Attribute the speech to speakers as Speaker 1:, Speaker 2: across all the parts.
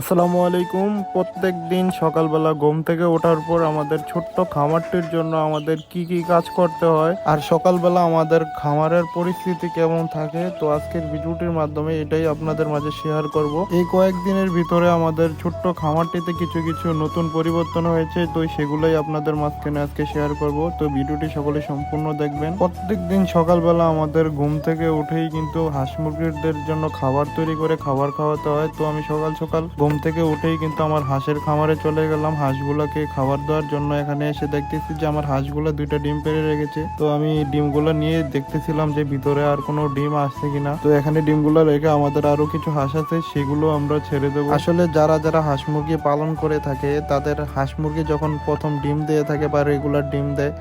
Speaker 1: আসসালামু আলাইকুম। প্রত্যেক দিন সকালবেলা ঘুম থেকে ওঠার পর আমাদের ছোট্ট খামারটির জন্য আমাদের কি কি কাজ করতে হয় আর সকালবেলা আমাদের খামারের পরিস্থিতি কেমন থাকে, তো আজকের ভিডিওটির মাধ্যমে এটাই আপনাদের মাঝে শেয়ার করব। এই কয়েকদিনের ভিতরে আমাদের ছোট্ট খামারটিতে কিছু কিছু নতুন পরিবর্তন হয়েছে, তো সেগুলোই আপনাদের মাঝখানে আজকে শেয়ার করব। তো ভিডিওটি সকলে সম্পূর্ণ দেখবেন। প্রত্যেক দিন সকালবেলা আমাদের ঘুম থেকে উঠেই কিন্তু হাঁস মুরগিদের জন্য খাবার তৈরি করে খাবার খাওয়াতে হয়। তো আমি সকাল সকাল ঘুম থেকে উঠেই কিন্তু আমার হাঁসের খামারে চলে গেলাম। হাঁসগুলোকে খাবার দেওয়ার জন্য এখানে এসে দেখতেছি যে আমার হাঁসগুলো দুইটা ডিম পেড়ে রেখেছে। তো আমি ডিমগুলো নিয়ে দেখতেছিলাম যে ভিতরে আর কোনো ডিম আসছে কিনা। তো এখানে ডিমগুলো রেখে আমাদের আরও কিছু হাঁস আছে, সেগুলো আমরা ছেড়ে দেবো। আসলে যারা যারা হাঁস মুরগি পালন করে থাকে, তাদের হাঁস মুরগি যখন প্রথম ডিম দিয়ে থাকে বা রেগুলার ডিম দেয়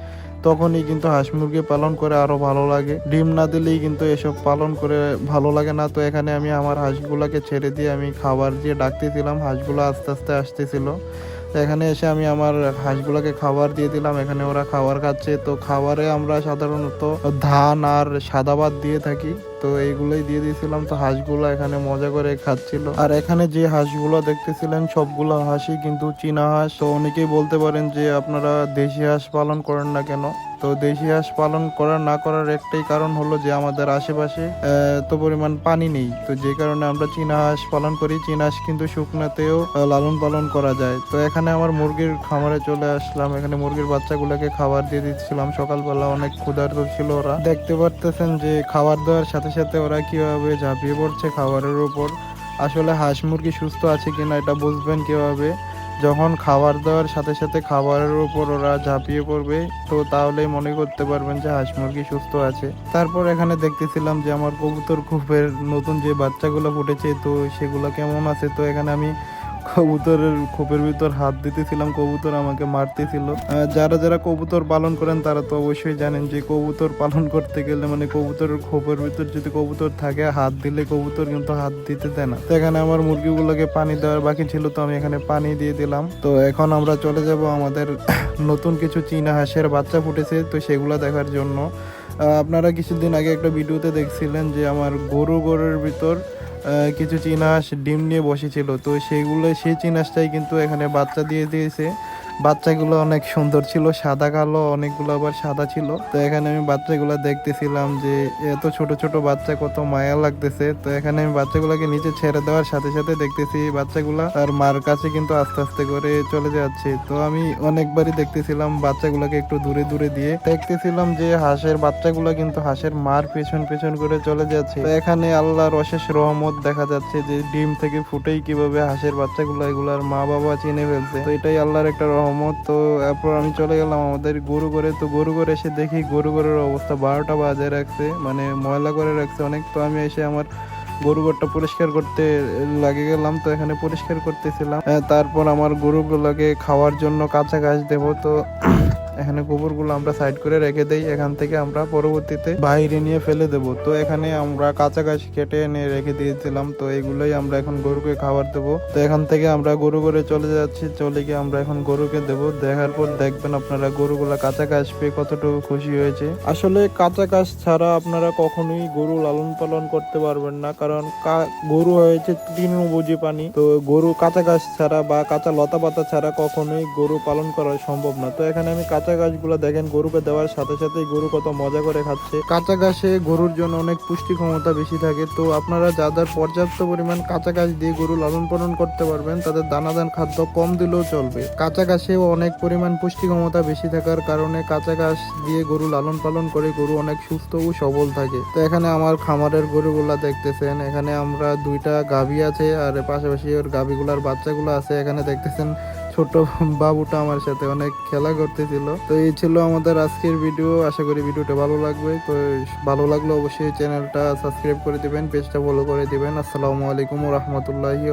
Speaker 1: তখনই কিন্তু হাঁস মুরগি পালন করে আরও ভালো লাগে। ডিম না দিলেই কিন্তু এসব পালন করে ভালো লাগে না। তো এখানে আমি আমার হাঁসগুলাকে ছেড়ে দিয়ে আমি খাবার দিয়ে ডাকতেছিলাম, হাঁসগুলো আস্তে আস্তে আসতেছিল। এখানে এসে আমি আমার হাঁসগুলোকে খাবার দিয়ে দিলাম। এখানে ওরা খাবার খাচ্ছে। তো খাবারে আমরা সাধারণত ধান আর সাদা ভাত দিয়ে থাকি। তো এইগুলোই দিয়ে দিয়েছিলাম। তো হাঁসগুলো এখানে মজা করে খাচ্ছিল। আর এখানে যে হাঁসগুলো দেখতেছিলেন সবগুলো হাঁসই কিন্তু চীনা হাঁস। তো অনেকেই বলতে পারেন যে আপনারা দেশি হাঁস পালন করেন না কেন? তো দেশি হাঁস পালন করা না করার একটাই কারণ হলো যে আমাদের আশেপাশে আহ, তো পরিমাণ পানি নেই। তো যে কারণে আমরা চীনা হাঁস পালন করি। চীনা হাঁস কিন্তু শুকনাতেও লালন পালন করা যায়। তো এখানে আমার মুরগির খামারে চলে আসলাম। এখানে মুরগির বাচ্চাগুলোকে খাবার দিয়ে দিচ্ছিলাম। সকালবেলা অনেক ক্ষুধার্ত ছিল ওরা। দেখতে পারতেছেন যে খাবার দেওয়ার সাথে সাথে সাথে ওরা কীভাবে ঝাঁপিয়ে পড়ছে খাবারের উপর? আসলে হাঁস মুরগি সুস্থ আছে কিনা এটা বুঝবেন কীভাবে? যখন খাবার দেওয়ার সাথে সাথে খাবারের উপর ওরা ঝাঁপিয়ে পড়বে, তো তাহলেই মনে করতে পারবেন যে হাঁস মুরগি সুস্থ আছে। তারপর এখানে দেখতেছিলাম যে আমার কবুতর খুবের নতুন যে বাচ্চাগুলো ফুটেছে, তো সেগুলো কেমন আছে? তো এখানে আমি কবুতরের খোপের ভিতর হাত দিতেছিলাম, কবুতর আমাকে মারতেছিল। যারা যারা কবুতর পালন করেন, তারা তো অবশ্যই জানেন যে কবুতর পালন করতে গেলে মানে কবুতরের খোপের ভিতর যদি কবুতর থাকে, হাত দিলে কবুতর কিন্তু হাত দিতে দেয় না। তো এখানে আমার মুরগিগুলোকে পানি দেওয়ার বাকি ছিল, তো আমি এখানে পানি দিয়ে দিলাম। তো এখন আমরা চলে যাব আমাদের নতুন কিছু চীনা হাঁসের বাচ্চা ফুটেছে, তো সেগুলো দেখার জন্য। আপনারা কিছুদিন আগে একটা ভিডিওতে দেখছিলেন যে আমার গরু গরুর ভিতর কিছু চিনাশ ডিম নিয়ে বসেছিল। তো সেগুলো সেই চিনাশটাই কিন্তু এখানে বাচ্চা দিয়ে দিয়েছে। বাচ্চাগুলো অনেক সুন্দর ছিল, সাদা, কালো, অনেকগুলো আবার সাদা ছিল। তো এখানে আমি বাচ্চাগুলো দেখতেছিলাম যে, এত ছোট ছোট বাচ্চা, কত মায়া লাগতেছে। তো এখানে আমি বাচ্চাগুলোকে নিচে ছেড়ে দেওয়ার সাথে সাথে দেখতেছি বাচ্চাগুলা তার মার কাছে কিন্তু আস্তে আস্তে করে চলে যাচ্ছে। তো আমি অনেকবারই দেখতেছিলাম বাচ্চাগুলোকে একটু দূরে দূরে দিয়ে। দেখতেছিলাম যে, হাঁসের বাচ্চাগুলো কিন্তু হাঁসের মার পেছন পেছন করে চলে যাচ্ছে। তো এখানে আল্লাহর অশেষ রহমত দেখা যাচ্ছে যে, ডিম থেকে ফুটেই কীভাবে হাঁসের বাচ্চাগুলো এগুলার মা বাবা চিনে ফেলছে। তো এটাই আল্লাহর একটা রহমত। তো এরপর আমি চলে গেলাম আমাদের গরু ঘরে। তো গরু ঘরে এসে দেখি গরু ঘরের অবস্থা বারোটা বাজে রাখছে মানে ময়লা করে রাখছে অনেক। তো আমি এসে আমার গরু ঘরটা পরিষ্কার করতে লাগে গেলাম, তো এখানে পরিষ্কার করতেছিলাম। তারপর আমার গরুগুলোকে খাওয়ার জন্য কাঁচা ঘাস দেবো, তো এখানে গোবরগুলো আমরা সাইড করে রেখে দেই, এখান থেকে আমরা পরবর্তীতে বাইরে নিয়ে ফেলে দেব। তো এখানে আমরা কাঁচা ঘাস কেটে এনে রেখে দিয়েছিলাম, তো এগুলোই আমরা এখন গরুকে খাবার দেবো। তো এখান থেকে আমরা গরু করে চলে যাচ্ছি, চলে গিয়ে আমরা এখন গরুকে দেব। দেখার পর দেখবেন আপনারা গরুগুলা কাঁচা ঘাস পেয়ে কতটুকু খুশি হয়েছে। আসলে কাঁচা ঘাস ছাড়া আপনারা কখনোই গরু লালন পালন করতে পারবেন না, কারণ গরু হয়েছে তৃণভোজী প্রাণী। তো গরু কাঁচা ঘাস ছাড়া বা কাঁচা লতা পাতা ছাড়া কখনোই গরু পালন করা সম্ভব না। তো এখানে আমি কাঁচা ঘাসগুলো দেখেন, গরুকে দেওয়ার সাথে সাথেই গরু কত মজা করে খাচ্ছে। কাঁচা ঘাসে গরুর জন্য অনেক পুষ্টি ক্ষমতা বেশি থাকে। তো আপনারা যাদের পর্যাপ্ত পরিমাণ কাঁচা ঘাস দিয়ে গরু লালন পালন করতে পারবেন, তাদের দানাদান খাদ্য কম দিলেও চলবে। কাঁচা ঘাসেও অনেক পরিমাণ পুষ্টি ক্ষমতা বেশি থাকার কারণে কাঁচা ঘাস দিয়ে গরু লালন পালন করে গরু অনেক সুস্থ ও সবল থাকে। তো এখানে আমার খামারের গরুগুলা দেখতেছেন, এখানে আমরা দুইটা গাভী আছে আর পাশাপাশি ওর গাভীগুলার বাচ্চাগুলো আছে, এখানে দেখতেছেন ছোট বাবুটা আমার সাথে অনেক খেলা করতেছিল। তো এই ছিল আমাদের আজকের ভিডিও আশা করি ভিডিওটা ভালো লাগবে। তো ভালো লাগলে অবশ্যই চ্যানেলটা সাবস্ক্রাইব করে দিবেন পেজটা ফলো করে দিবেন। আসসালামু আলাইকুম রহমতুল্লাহি